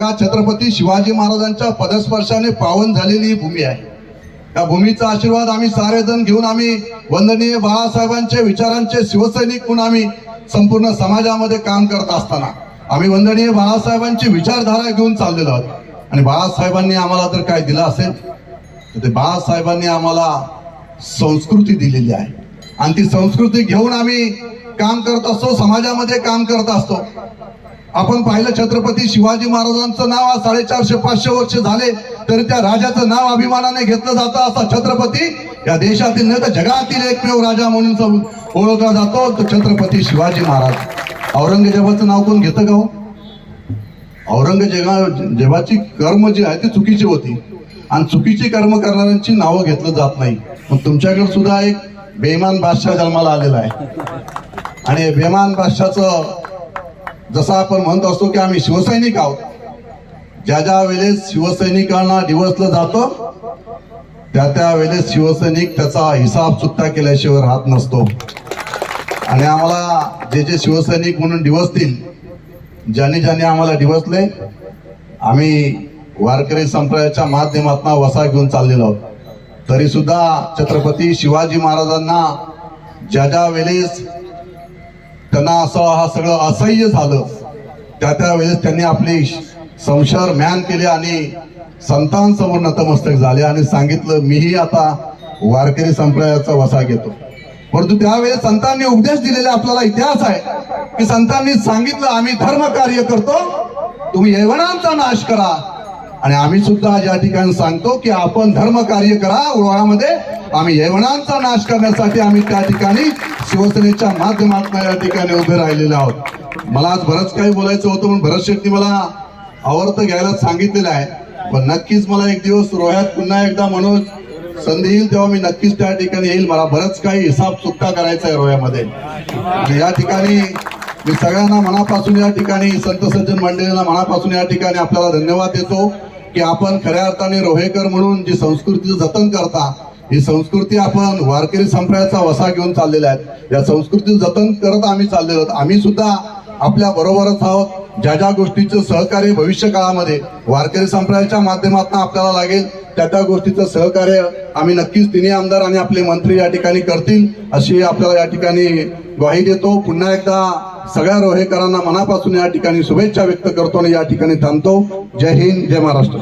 छत्रपती शिवाजी महाराजांच्या पदस्पर्शाने पावन झालेली ही भूमी आहे? या भूमीचा आशीर्वाद आम्ही सारेजण घेऊन आम्ही वंदनीय बाळासाहेबांचे विचारांचे शिवसैनिक म्हणून आम्ही संपूर्ण समाजामध्ये काम करत असताना आम्ही वंदनीय बाळासाहेबांची विचारधारा घेऊन चाललेलो आहोत. आणि बाळासाहेबांनी आम्हाला जर काय दिलं असेल तर ते बाळासाहेबांनी आम्हाला संस्कृती दिलेली आहे. आणि ती संस्कृती घेऊन आम्ही काम करत असतो समाजामध्ये काम करत असतो. आपण पाहिलं छत्रपती शिवाजी महाराजांचं नाव आज साडेचारशे पाचशे वर्ष झाले तरी त्या राजाचं नाव अभिमानाने घेतलं जातं असा छत्रपती या देशातील नाही तर जगातील एकमेव राजा म्हणून ओळखला जातो तो छत्रपती शिवाजी महाराज. औरंगजेबाचं नाव कोण घेतं का हो? औरंगजेबा जेबाची कर्म जी आहे ती चुकीची होती. आणि चुकीची कर्म करणाऱ्यांची नावं घेतलं जात नाही. पण तुमच्याकडे सुद्धा एक बेमान बादशाह जन्माला आलेला आहे. आणि बेमान बादशाहचं जसं आपण म्हणत असतो की आम्ही शिवसैनिक आहोत. ज्या ज्या वेळेस शिवसैनिकांना दिवसलं जातं त्या त्या वेळेस शिवसैनिक त्याचा हिसाब चुकता केल्याशिवाय राहत नसतो. आणि आम्हाला जे जे शिवसैनिक म्हणून दिवसतील ज्यांनी ज्यांनी आम्हाला दिवसले आम्ही वारकरी संप्रदायाच्या माध्यमातून वसा घेऊन चाललेलो आहोत. तरी सुद्धा छत्रपती शिवाजी महाराजांना ज्या ज्या वेळेस त्यांना असं हा सगळं असह्य झालं. त्या त्या वेळेस त्यांनी आपली संशर म्यान केले आणि संतांसमोर नतमस्तक झाले आणि सांगितलं मीही आता वारकरी संप्रदायाचा वसा घेतो. परंतु त्यावेळेस संतांनी उपदेश दिलेला आपल्याला इतिहास आहे की संतांनी सांगितलं आम्ही धर्म कार्य करतो तुम्ही यवनांचा नाश करा. आणि आम्ही सुद्धा आज या ठिकाणी सांगतो की आपण धर्म कार्य करा उळवामध्ये आम्ही यवनांचा नाश करण्यासाठी आम्ही त्या ठिकाणी शिवसेनेच्या माध्यमातून या ठिकाणी उभे राहिलेले आहोत. मला आज बरंच काही बोलायचं होतं म्हणून भरत शेट्टी मला आवर्त घ्यायला सांगितलेलं आहे. पण नक्कीच मला एक दिवस रोह्यात पुन्हा एकदा मनोज संधी येईल तेव्हा मी नक्कीच त्या ठिकाणी येईल. मला बरंच काही हिसाब चुकता करायचा आहे रोह्यामध्ये. आणि या ठिकाणी मी सगळ्यांना मनापासून या ठिकाणी संत सज्जन मंडळींना मनापासून या ठिकाणी आपल्याला धन्यवाद देतो की आपण खऱ्या अर्थाने रोहेकर म्हणून जी संस्कृतीचं जतन करता ही संस्कृती आपण वारकरी संप्रदायाचा वसा घेऊन चाललेल्या आहेत. या संस्कृती जतन करत आम्ही चाललेलो आहोत. आम्ही सुद्धा आपल्या बरोबरच आहोत. ज्या ज्या गोष्टीचं सहकार्य भविष्य काळामध्ये वारकरी संप्रदायाच्या माध्यमातून आपल्याला लागेल त्या त्या गोष्टीचं सहकार्य आम्ही नक्कीच तिन्ही आमदार आणि आपले मंत्री या ठिकाणी करतील अशी आपल्याला या ठिकाणी ग्वाही देतो. पुन्हा एकदा सगळ्या रोहेकरांना मनापासून या ठिकाणी शुभेच्छा व्यक्त करतो आणि या ठिकाणी थांबतो. जय हिंद जय महाराष्ट्र.